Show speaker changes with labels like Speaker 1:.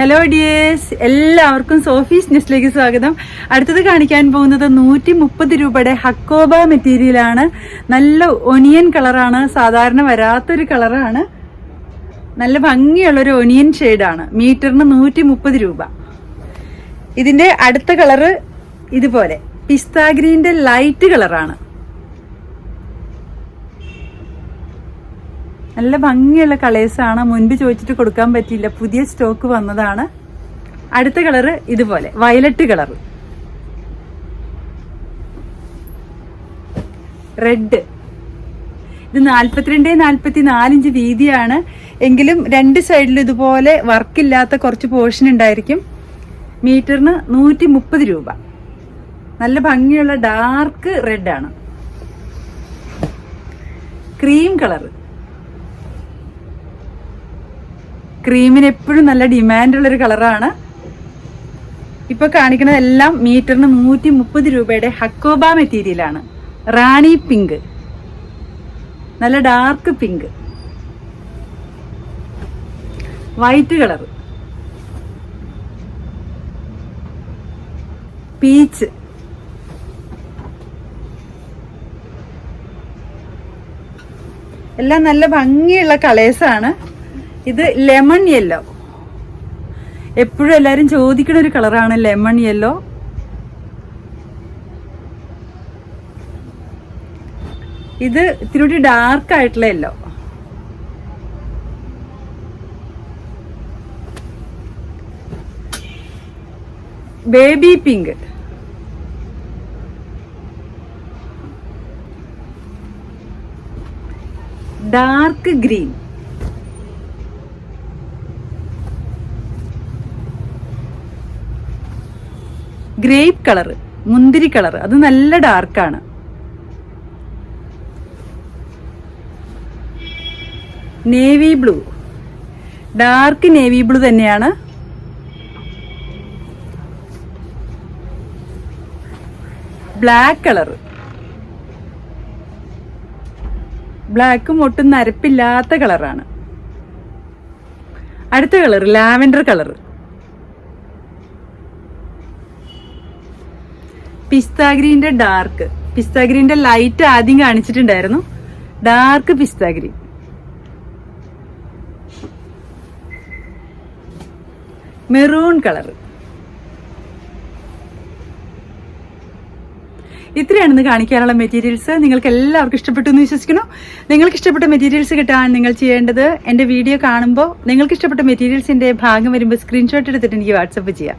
Speaker 1: Hello dears എല്ലാവർക്കും Sophie's നെസ്റ്റിലേക്ക് സ്വാഗതം. അടുത്തത് കാണിക്കാൻ പോകുന്നത് നൂറ്റി മുപ്പത് രൂപയുടെ ഹക്കോബ മെറ്റീരിയലാണ് നല്ല ഒനിയൻ കളറാണ് സാധാരണ വരാത്തൊരു കളറാണ് നല്ല ഭംഗിയുള്ളൊരു ഒനിയൻ ഷെയ്ഡാണ് മീറ്ററിന് നൂറ്റി മുപ്പത് രൂപ. ഇതിന്റെ അടുത്ത കളറ് ഇതുപോലെ. പിസ്ത ഗ്രീന്റെ ലൈറ്റ് കളറാണ് നല്ല ഭംഗിയുള്ള കളേഴ്സാണ് മുൻപ് ചോദിച്ചിട്ട് കൊടുക്കാൻ പറ്റിയില്ല. പുതിയ സ്റ്റോക്ക് വന്നതാണ്. അടുത്ത കളറ് ഇതുപോലെ. വയലറ്റ് കളർ റെഡ് ഇത് നാൽപ്പത്തിരണ്ട് നാൽപ്പത്തി നാലിഞ്ച് വീതിയാണ്. എങ്കിലും രണ്ട് സൈഡിൽ ഇതുപോലെ വർക്കില്ലാത്ത കുറച്ച് പോർഷൻ ഉണ്ടായിരിക്കും. മീറ്ററിന് നൂറ്റി മുപ്പത് രൂപ. നല്ല ഭംഗിയുള്ള ഡാർക്ക് റെഡ് ആണ്. ക്രീം കളർ ക്രീമിന് എപ്പോഴും നല്ല ഡിമാൻഡ് ഉള്ളൊരു കളറാണ് ഇപ്പൊ കാണിക്കുന്നതെല്ലാം മീറ്ററിന് നൂറ്റി മുപ്പത് രൂപയുടെ ഹക്കോബ മെറ്റീരിയലാണ്. റാണി പിങ്ക്. നല്ല dark pink. White colour peach എല്ലാം നല്ല ഭംഗിയുള്ള കളേഴ്സാണ് ഇത് ലെമൺ യെല്ലോ എപ്പോഴും എല്ലാരും ചോദിക്കുന്ന ഒരു കളറാണ് ലെമൺ യെല്ലോ ഇത് ഇത്തിരി ഡാർക്ക് ആയിട്ടുള്ള yellow baby pink dark green grape colour മുന്തിരി കളർ അത് നല്ല ഡാർക്കാണ് navy blue dark navy blue തന്നെയാണ്. ബ്ലാക്ക് കളർ ബ്ലാക്കും ഒട്ടും നരപ്പില്ലാത്ത കളറാണ് അടുത്ത കളർ ലാവൻഡർ കളർ പിസ്ത ഗ്രീന്റെ ഡാർക്ക് പിസ്താഗ്രീന്റെ ലൈറ്റ് ആദ്യം കാണിച്ചിട്ടുണ്ടായിരുന്നു. Dark pista green maroon colour. ഇത്രയാണ് ഇന്ന് കാണിക്കാനുള്ള മെറ്റീരിയൽസ് നിങ്ങൾക്ക് എല്ലാവർക്കും ഇഷ്ടപ്പെട്ടു എന്ന് വിശ്വസിക്കുന്നു. നിങ്ങൾക്ക് ഇഷ്ടപ്പെട്ട മെറ്റീരിയൽസ് കിട്ടാൻ നിങ്ങൾ ചെയ്യേണ്ടത് എന്റെ വീഡിയോ കാണുമ്പോൾ നിങ്ങൾക്ക് ഇഷ്ടപ്പെട്ട മെറ്റീരിയൽസിന്റെ ഭാഗം വരുമ്പോൾ സ്ക്രീൻഷോട്ട് എടുത്തിട്ട് എനിക്ക് വാട്സപ്പ് ചെയ്യാം.